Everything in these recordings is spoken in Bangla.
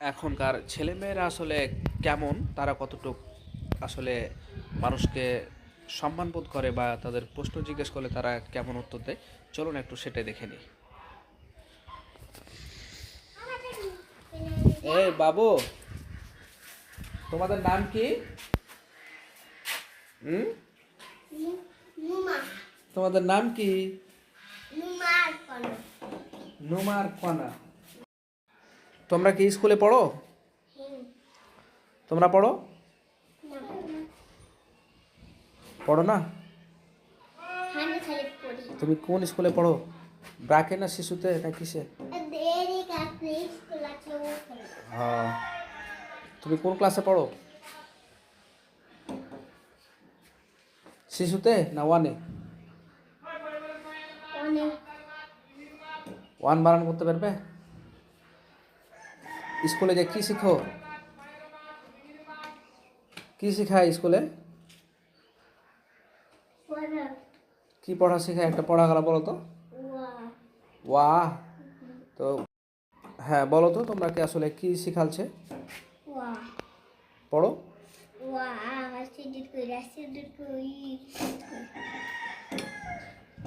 এখনকার ছেলেমেয়েরা আসলে কেমন? তারা কতটুক আসলে মানুষকে সম্মান বোধ করে বা তাদের প্রশ্ন জিজ্ঞেস করলে তারা কেমন উত্তর দেয়? চলুন একটু সেটাই দেখে নিই। এই বাবু তোমাদের নাম কি? হুম? তোমাদের নাম কি? নুমার কনা তোমরা কি স্কুলে পড়ো? তোমরা পড়ো? পড়ো না? তুমি কোন স্কুলে পড়ো? ব্রাকে না শিশুতে না কিসে? হ্যাঁ। তুমি কোন ক্লাসে পড়ো? শিশুতে না ওয়ানে। ওয়ান বানান করতে পারবে? স্কুলে যে কি শিখো? কি শেখায় স্কুলে? কি পড়া শেখায়? একটা পড়া গেলা বলো তো। ওয়া ওয়া তো হ্যাঁ বলো তো তোমরা কি আসলে কি শিখালছে? পড়ো। ওয়া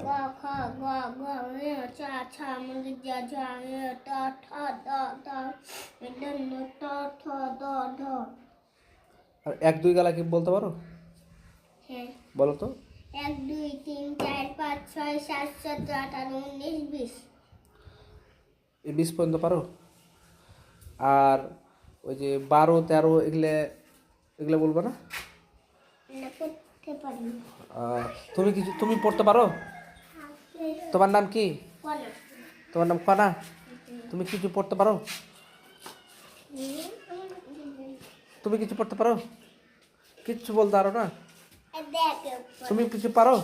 খা গা গা চা টা ঠা দা দা এদন নো টা ঠা দা দা আর এক দুই গালা কি বলতে পারো? হ্যাঁ। বলো তো। এক দুই তিন চার পাঁচ ছয় সাত সতেরো আঠারো উনিশ বিশ। এই বিশ পর্যন্ত পারো? আর ওই যে বারো তেরো এগুলো এগুলো বলব না? তুমি কিছু তুমি পড়তে পারো? তোমার নাম কি? তোমার নাম কানা তুমি কিছু পড়তে পারো? তুমি কিছু পড়তে পারো? কিচ্ছু বলতে পারো না? তুমি কিছু পারো?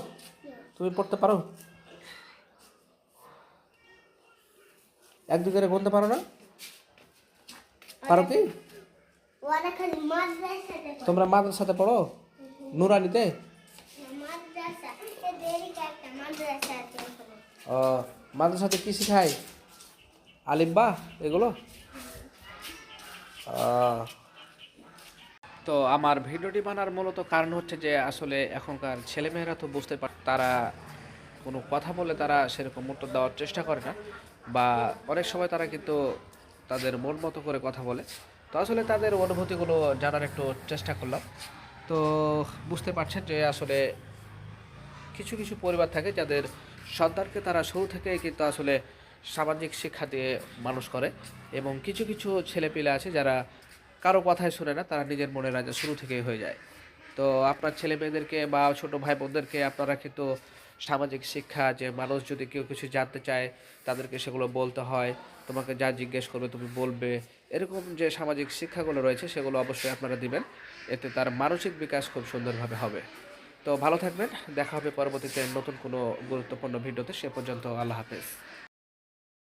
তুমি পড়তে পারো? এক করে গুনতে পারো না? পারো কি? তোমরা মাদ্রাসাতে পড়ো? নুরানিতে মাদ্রাসা এ দেরি একটা মাদ্রাসা আছে ওখানে ও মাদ্রাসাতে কি শেখায়? আলিব্বা এগুলো? তো আমার ভিডিওটি বানার মূলত কারণ হচ্ছে যে আসলে এখনকার ছেলেমেয়েরা তো বুঝতে পার তারা কোনো কথা বলে তারা সেরকম উত্তর দেওয়ার চেষ্টা করে না, বা অনেক সময় তারা কিন্তু তাদের মন মতো করে কথা বলে। তো আসলে তাদের অনুভূতিগুলো জানার একটু চেষ্টা করলাম। তো বুঝতে পারছেন যে আসলে কিছু কিছু পরিবার থাকে যাদের সন্তানকে তারা শুরু থেকে কিন্তু আসলে সামাজিক শিক্ষা দিয়ে মানুষ করে এবং কিছু কিছু ছেলেপিলে আছে যারা কারও কথাই শুনে না, তারা নিজের মনে রাজা শুরু থেকেই হয়ে যায়। তো আপনার ছেলে মেয়েদেরকে বা ছোটো ভাই বোনদেরকে আপনারা কিন্তু সামাজিক শিক্ষা, যে মানুষ যদি কেউ কিছু জানতে চায়, তাদেরকে সেগুলো বলতে হয়, তোমাকে যা জিজ্ঞেস করবে তুমি বলবে। এরকম যে সামাজিক শিক্ষাগুলো রয়েছে, সেগুলো অবশ্যই আপনারা দিবেন। এতে তার মানসিক বিকাশ খুব সুন্দরভাবে হবে। তো ভালো থাকবেন। দেখা হবে পরবর্তীতে নতুন কোনো গুরুত্বপূর্ণ ভিডিওতে। সে পর্যন্ত আল্লাহ হাফেজ।